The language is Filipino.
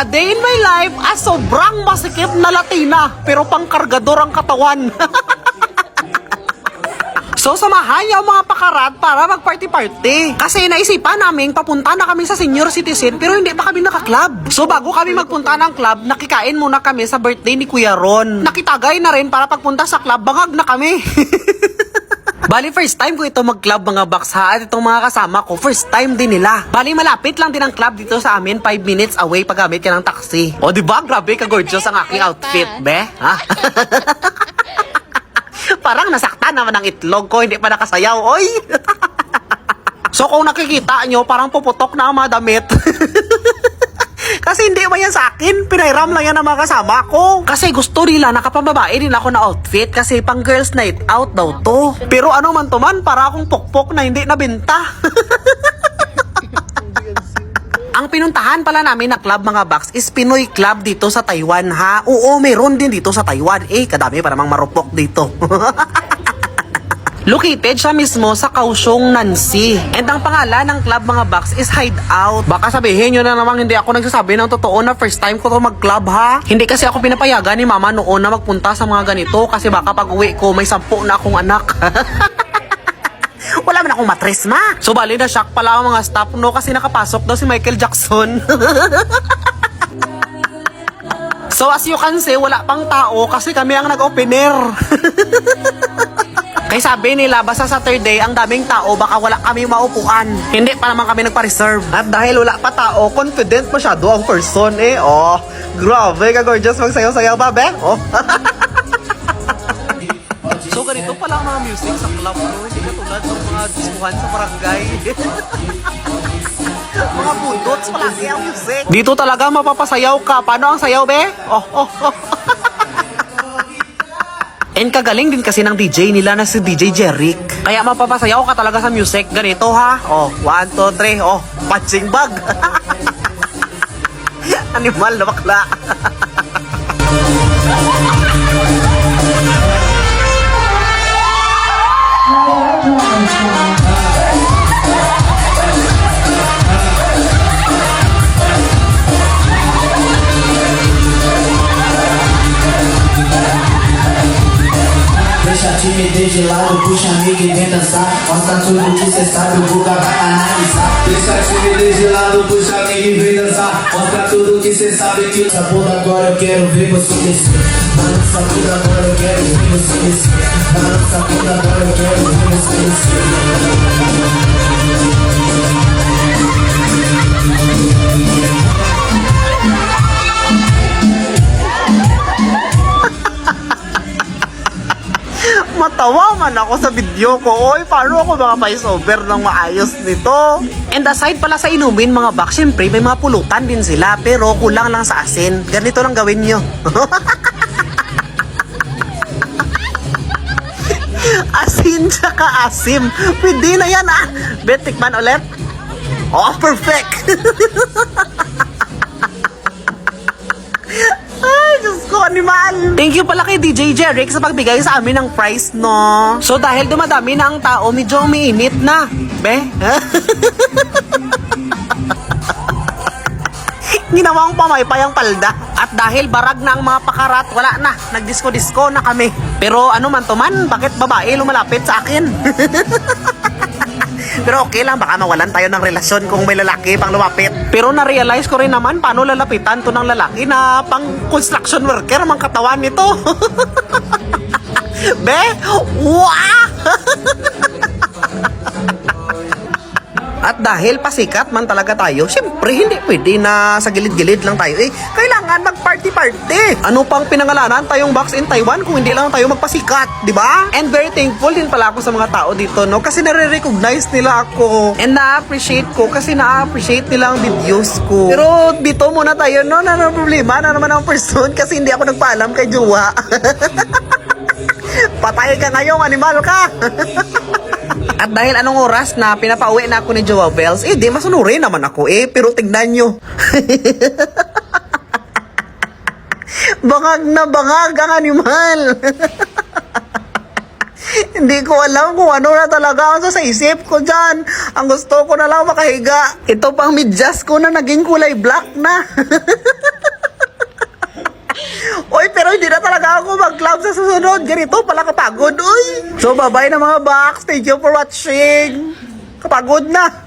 A day in my life as sobrang masikip na Latina pero pangkargador ang katawan. So samahan niyo ang mga pakarat para mag-party-party. Kasi naisipan namin papunta na kami sa senior citizen pero hindi pa kami naka-club. So bago kami magpunta ng club, nakikain muna kami sa birthday ni Kuya Ron. Nakitagay na rin para pagpunta sa club, bangag na kami. Bali, first time ko ito mag-club mga box ha. At itong mga kasama ko, first time din nila. Bali, malapit lang din ang club dito sa amin. 5 minutes away paggamit ka ng taxi. O, di ba? Grabe ka gorgeous ang aking outfit, be? Ha? Parang nasaktan naman ang itlog ko, hindi pa nakasayaw, oy! so kung nakikita nyo, parang puputok na ang mga damit. Kasi hindi ba yan sa akin? Pinairam lang yan ng mga kasama ko. Kasi gusto nila nakapababae din ako na outfit kasi pang girls night out daw to. Pero ano man to man, para akong pokpok na hindi nabenta. Ang pinuntahan pala namin na club mga box is Pinoy Club dito sa Taiwan ha. Oo, meron din dito sa Taiwan. Eh, kadami pa namang marupok dito. Located siya mismo sa Kaohsiung, Nancy. And ang pangalan ng club mga box is Hideout. Baka sabihin nyo na namang hindi ako nagsasabi ng totoo na first time ko to mag-club ha. Hindi kasi ako pinapayagan ni mama noon na magpunta sa mga ganito kasi baka pag uwi ko may sampu na akong anak. Wala man akong matres, ma. So, bali na shock pala ang mga staff, no? Kasi nakapasok daw si Michael Jackson. so, as you can see, wala pang tao kasi kami ang nag-opener. Kaya sabi nila, basta Saturday, ang daming tao, baka wala kami maupuan. Hindi pa naman kami nagpa-reserve. At dahil wala pa tao, confident masyado ang person eh. Oh, grabe ka gorgeous magsayaw-sayaw ba, be? Oh. So ganito pala ang mga music sa club no? Hindi katulad ng mga diskuhan sa barangay. mga bundots palagi ang music. Dito talaga mapapasayaw ka. Paano ang sayaw, be? Oh, oh, oh. And kagaling din kasi ng DJ nila na si DJ Jeric. Kaya mapapasayaw ka talaga sa music. Ganito ha. Oh, one, two, three. Oh, punching bag. Animal na bakla. timidez de lado, puxa amiga e vem dançar. Mostra tudo que cê sabe, o Guga vai analisar. Deixa a timidez de lado, puxa amiga e vem dançar. Mostra tudo que cê sabe que essa bunda agora eu quero ver você descer. Balança bunda agora eu quero ver você descer. Balança bunda agora eu quero ver você descer Matawa man ako sa video ko. Oy, paano ako mga voiceover ng maayos nito? And aside pala sa inumin mga bak, syempre may mga pulutan din sila. Pero kulang lang sa asin. Ganito lang gawin nyo. asin tsaka asim. Pwede na yan ah. Bet, tikman ulit. Oh, perfect. animal! Thank you pala kay DJ Jeric sa pagbigay sa amin ng prize, no? So, dahil dumadami na ang tao, medyo umiinit na. Be? Ginawang pamaypay ang palda. At dahil barag na ang mga pakarat, wala na. Nagdisko-disko na kami. Pero ano man to man, bakit babae lumalapit sa akin? Pero okay lang, baka mawalan tayo ng relasyon kung may lalaki pang lumapit. Pero na-realize ko rin naman paano lalapitan to ng lalaki na pang construction worker mang katawan nito. Be? Wow! At dahil pasikat man talaga tayo, syempre hindi pwede na sa gilid-gilid lang tayo. Eh, kailangan mag-party-party. Ano pang pinangalanan tayong box in Taiwan kung hindi lang tayo magpasikat, di ba? And very thankful din pala ako sa mga tao dito, no? Kasi nare-recognize nila ako. And na-appreciate ko kasi na-appreciate nila ang videos ko. Pero dito muna tayo, no? Na ano problema na naman ang person kasi hindi ako nagpaalam kay Jowa. Patay ka ngayong animal ka! At dahil anong oras na pinapauwi na ako ni Jowa Bells, eh di masunurin naman ako eh. Pero tignan nyo. bangag na bangag ang animal. Hindi ko alam kung ano na talaga ang sa isip ko dyan. Ang gusto ko na lang makahiga. Ito pang midyas ko na naging kulay black na. Oy, pero hindi na talaga ako mag-club sa susunod. Ganito pala kapagod, oy. So, bye-bye na mga box. Thank you for watching. Kapagod na.